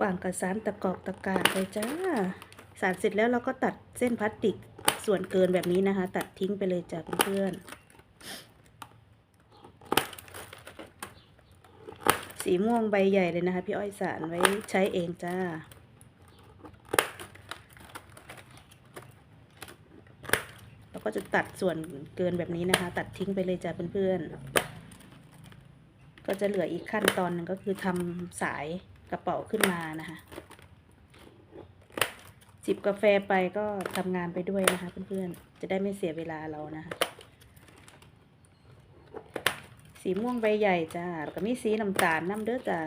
วางกับสารตะกอกตะกร้าไปจ้า สารเสร็จแล้วเราก็ตัดเส้นพลาสติกส่วนเกินแบบนี้นะคะ ตัดทิ้งไปเลยจ้ะเพื่อนสีม่วงใบใหญ่เลยนะคะ พี่อ้อยสารไว้ใช้เองจ้าเราก็จะตัดส่วนเกินแบบนี้นะคะ ตัดทิ้งไปเลยจ้ะเพื่อนๆก็จะเหลืออีกขั้นตอนหนึ่งก็คือทำสาย กระเป๋าขึ้นมานะคะจิบกาแฟไปก็ทำงานไปด้วยนะคะเพื่อนๆ จะได้ไม่เสียเวลาเรานะคะ สีม่วงใบใหญ่จ้าแล้วก็มีสีน้ำตาลน้ำเด้อจ้า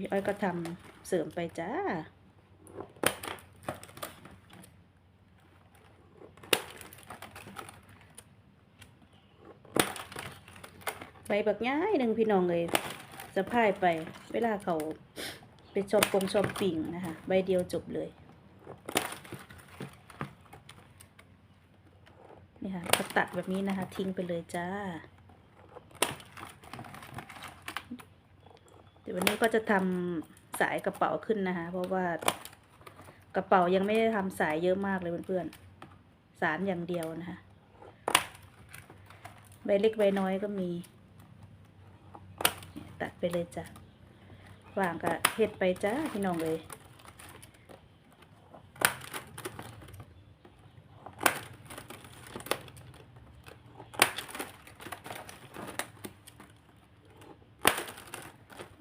พี่อ้อยก็ทำเสริมไปจ้าใบบักย้ายหนึ่งพี่น้องเลย สะพายไป เวลาเขาไปชอบปงชอบปิ่งนะคะ ใบเดียวจบเลย นี่ค่ะก็ตัดแบบนี้นะคะ ทิ้งไปเลยจ้า เดี๋ยววันนี้ก็จะทำสายกระเป๋าขึ้นนะคะ เพราะว่ากระเป๋ายังไม่ได้ทำสายเยอะมากเลยเพื่อนๆ สารอย่างเดียวนะคะ ใบเล็กใบน้อยก็มี ตัดไปเลยจ้ะวางก็เฮ็ดไปจ้าพี่น้องเลย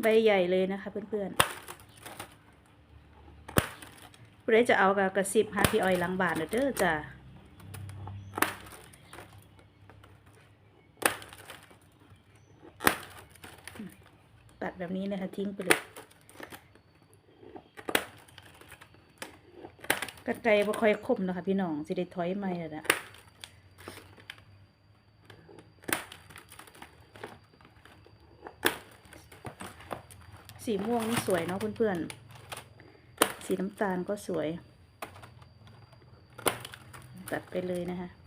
ใบใหญ่เลยนะคะเพื่อนๆผู้ใดจะเอากระกระซิบหาพี่ออยหลังบานเด้อจ้า ตัดแบบนี้นะคะทิ้งไปเลยกระไกรบ่ค่อยคมนะคะพี่น้องสิได้ถอยไม่แล้วนะสีม่วงนี่สวยเนาะเพื่อนๆ สีน้ำตาลก็สวย ตัดไปเลยนะคะ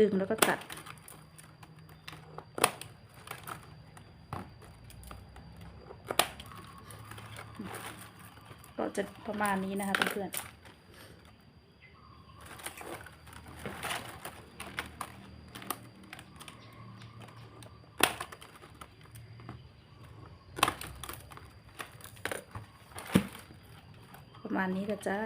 ดึงแล้วก็ตัด ก็จะประมาณนี้นะคะเพื่อนๆประมาณนี้ก็จ้า